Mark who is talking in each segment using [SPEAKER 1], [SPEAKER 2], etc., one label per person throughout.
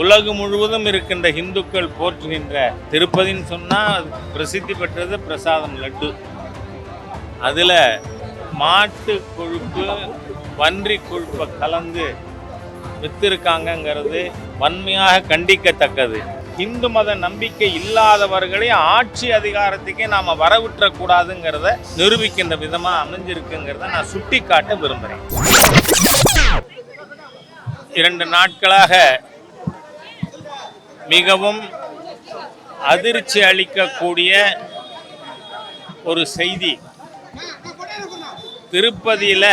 [SPEAKER 1] உலகம் முழுவதும் இருக்கின்ற இந்துக்கள் போற்றுகின்ற திருப்பதின்னு சொன்னால் பிரசித்தி பெற்றது பிரசாதம் லட்டு. அதில் மாட்டு கொழுப்பு பன்றி கொழுப்பை கலந்து வித்திருக்காங்கங்கிறது வன்மையாக கண்டிக்கத்தக்கது. இந்து மத நம்பிக்கை இல்லாதவர்களை ஆட்சி அதிகாரத்துக்கே நாம் வரவிட்டுறக்கூடாதுங்கிறத நிரூபிக்கின்ற விதமாக அமைஞ்சிருக்குங்கிறத நான் சுட்டி காட்ட விரும்புகிறேன் இரண்டு நாட்களாக மிகவும் அதிர்ச்சி அளிக்கக்கூடிய ஒரு செய்தி. திருப்பதியில்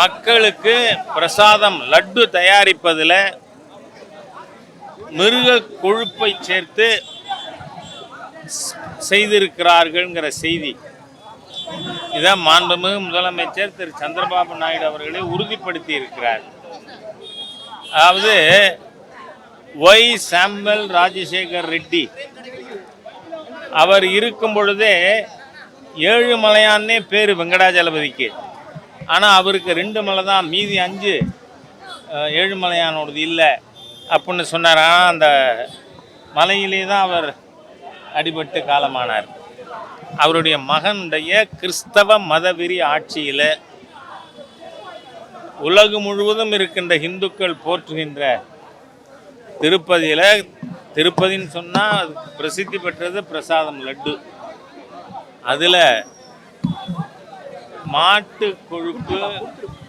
[SPEAKER 1] மக்களுக்கு பிரசாதம் லட்டு தயாரிப்பதில் மிருக கொழுப்பை சேர்த்து செய்திருக்கிறார்கள்ங்கிற செய்தி. இதை மாண்புமிகு முதலமைச்சர் திரு. சந்திரபாபு நாயுடு அவர்களே உறுதிப்படுத்தி இருக்கிறார் அதாவது ஒய் சாம்பல் ராஜசேகர் ரெட்டி. அவர் இருக்கும் பொழுதே ஏழு மலையான்னே பேர் வெங்கடாஜலபதிக்கு. ஆனால் அவருக்கு ரெண்டு மலை தான் மீதி அஞ்சு ஏழு மலையானோடது இல்லை அப்படின்னு சொன்னார். ஆனால் அந்த மலையிலே தான் அவர் அடிபட்டு காலமானார். அவருடைய மகனுடைய கிறிஸ்தவ மதவெறி ஆட்சியில் உலகம் முழுவதும் இருக்கின்ற இந்துக்கள் போற்றுகின்ற திருப்பதியில் திருப்பதின்னு சொன்னால் அது பிரசித்தி பெற்றது பிரசாதம் லட்டு. அதில் மாட்டு கொழுப்பு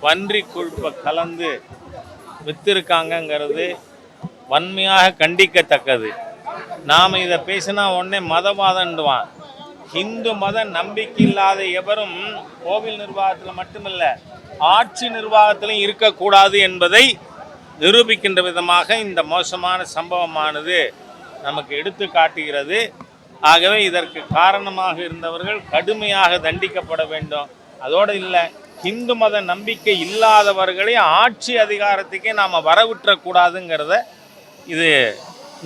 [SPEAKER 1] பன்றி கொழுப்பை கலந்து வித்திருக்காங்கங்கிறது வன்மையாக கண்டிக்கத்தக்கது. நாம் இதை பேசினா உடனே மதவாதன்டுவான் ஹிந்து மத நம்பிக்கை இல்லாத எவரும் கோவில் நிர்வாகத்தில் மட்டுமல்ல ஆட்சி நிர்வாகத்திலும் இருக்கக்கூடாது என்பதை நிரூபிக்கின்ற விதமாக இந்த மோசமான சம்பவமானது நமக்கு எடுத்து காட்டுகிறது. ஆகவே இதற்கு காரணமாக இருந்தவர்கள் கடுமையாக தண்டிக்கப்பட வேண்டும். அதோடு இல்லை இந்து மத நம்பிக்கை இல்லாதவர்களை ஆட்சி அதிகாரத்துக்கே நாம் வரவிட்டுறக்கூடாதுங்கிறத இது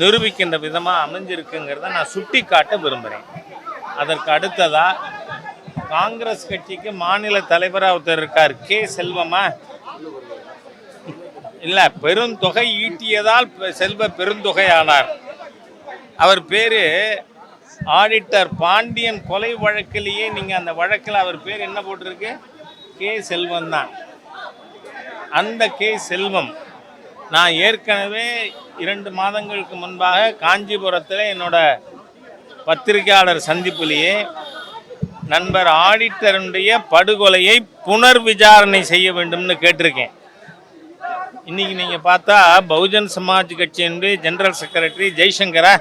[SPEAKER 1] நிரூபிக்கின்ற விதமாக அமைஞ்சிருக்குங்கிறத நான் சுட்டி காட்ட விரும்புகிறேன் அதற்கு அடுத்ததா காங்கிரஸ் கட்சிக்கு மாநில தலைவராக ஒருத்தர் இருக்கார் கே செல்வமா? இல்லை பெருந்தொகை ஈட்டியதால் பெ- செல்வ பெருந்தொகை ஆனார் அவர் பேர் ஆடிட்டர் பாண்டியன் கொலை வழக்கிலேயே நீங்கள் அந்த வழக்கில் அவர் பேர் என்ன போட்டிருக்கு? கே செல்வம் தான். அந்த கே செல்வம் நான் ஏற்கனவே இரண்டு மாதங்களுக்கு முன்பாக காஞ்சிபுரத்தில் என்னோட பத்திரிகையாளர் சந்திப்பிலேயே நண்பர் ஆடிட்டருடைய படுகொலையை புனர் விசாரணை செய்ய வேண்டும்னு கேட்டிருக்கேன். இன்னைக்கு நீங்கள் பார்த்தா பகுஜன் சமாஜ் கட்சியினுடைய ஜெனரல் செக்ரட்டரி ஜெய்சங்கரா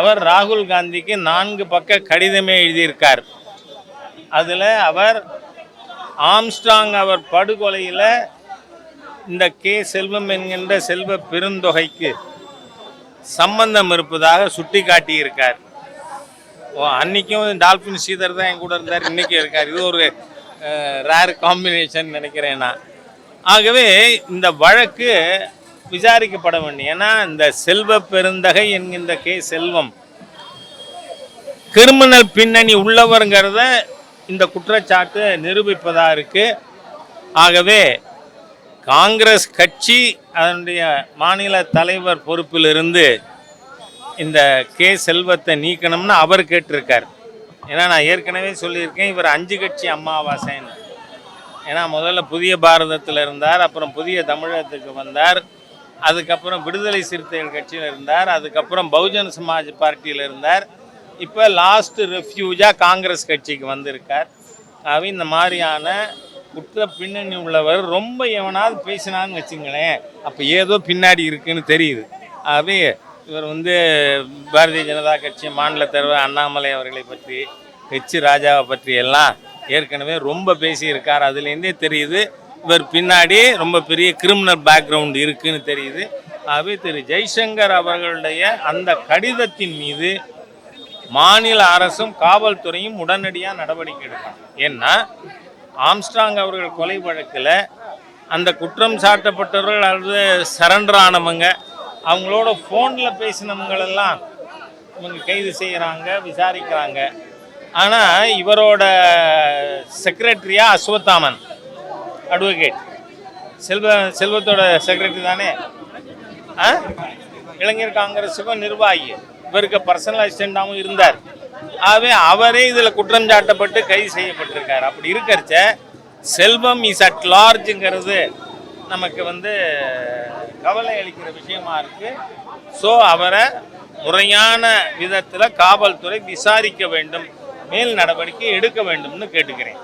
[SPEAKER 1] அவர் ராகுல் காந்திக்கு நான்கு பக்க கடிதமே எழுதியிருக்கார். அதில் அவர் ஆம்ஸ்டாங் அவர் படுகொலையில் இந்த கே செல்வம் என்கின்ற செல்வ பெருந்தொகைக்கு சம்பந்தம் இருப்பதாக சுட்டி காட்டியிருக்கார் ஓ அன்னைக்கும் டால்ஃபின் ஸ்ரீதர் தான் என் கூட இருந்தார் இன்றைக்கும் இருக்கார். இது ஒரு ரேர் காம்பினேஷன் நினைக்கிறேன் நான். ஆகவே இந்த வழக்கு விசாரிக்கப்பட வேண்டும். ஏன்னா இந்த செல்வ பெருந்தகை என்கின்ற கே செல்வம் கிரிமினல் பின்னணி உள்ளவருங்கிறத இந்த குற்றச்சாட்டு நிரூபிப்பதாக இருக்குது ஆகவே காங்கிரஸ் கட்சி அதனுடைய மாநில தலைவர் பொறுப்பிலிருந்து இந்த கே செல்வத்தை நீக்கணும்னு அவர் கேட்டிருக்கார். ஏன்னா நான் ஏற்கனவே சொல்லியிருக்கேன் இவர் அஞ்சு கட்சி அம்மாவாசைன்னு. ஏன்னா முதல்ல புதிய பாரதத்தில் இருந்தார் அப்புறம் புதிய தமிழகத்துக்கு வந்தார் அதுக்கப்புறம் விடுதலை சிறுத்தைகள் கட்சியில் இருந்தார் அதுக்கப்புறம் பகுஜன் சமாஜ் பார்ட்டியில் இருந்தார். இப்போ லாஸ்ட் ரெஃப்யூஜாக காங்கிரஸ் கட்சிக்கு வந்திருக்கார். ஆகவே இந்த மாதிரியான குற்ற பின்னணி உள்ளவர் ரொம்ப எவனாவது பேசினான்னு வச்சுங்களேன் அப்போ ஏதோ பின்னாடி இருக்குன்னு தெரியுது. ஆகவே இவர் வந்து பாரதிய ஜனதா கட்சி மாநில தலைவர் அண்ணாமலை அவர்களை பற்றி ஹெச் ராஜாவை பற்றி எல்லாம் ஏற்கனவே ரொம்ப பேசியிருக்கார். அதுலேருந்தே தெரியுது இவர் பின்னாடி ரொம்ப பெரிய கிரிமினல் பேக்ரவுண்ட் இருக்குன்னு தெரியுது. ஆகவே திரு ஜெய்சங்கர் அவர்களுடைய அந்த கடிதத்தின் மீது மாநில அரசும் காவல்துறையும் உடனடியாக நடவடிக்கை எடுக்கணும். ஏன்னா ஆம்ஸ்ட்ராங் அவர்கள் கொலை வழக்கில் அந்த குற்றம் சாட்டப்பட்டவர்கள் அல்லது சரண்டர் ஆனவங்க அவங்களோட ஃபோனில் பேசினவங்களெல்லாம் இவங்க கைது செய்கிறாங்க விசாரிக்கிறாங்க. ஆனால் இவரோட செக்ரட்டரியா அஸ்வத்தாமன் அட்வொகேட் செல்வ செல்வத்தோட செக்ரட்டரி தானே? ஆ? இளைஞர் காங்கிரஸுக்கும் நிர்வாகி. இவருக்கு பர்சனல் அசிஸ்டண்டாகவும் இருந்தார். ஆகவே அவரே இதில் குற்றம் சாட்டப்பட்டு கைது செய்யப்பட்டிருக்கார். அப்படி இருக்கிறச்ச செல்வம் இஸ் அட் லார்ஜுங்கிறது நமக்கு வந்து கவலை அளிக்கிற விஷயமா இருக்கு. ஸோ அவரை முறையான விதத்தில் காவல்துறை விசாரிக்க வேண்டும் மேல் நடவடிக்கை எடுக்க வேண்டும்னு கேட்டுக்கிறேன்.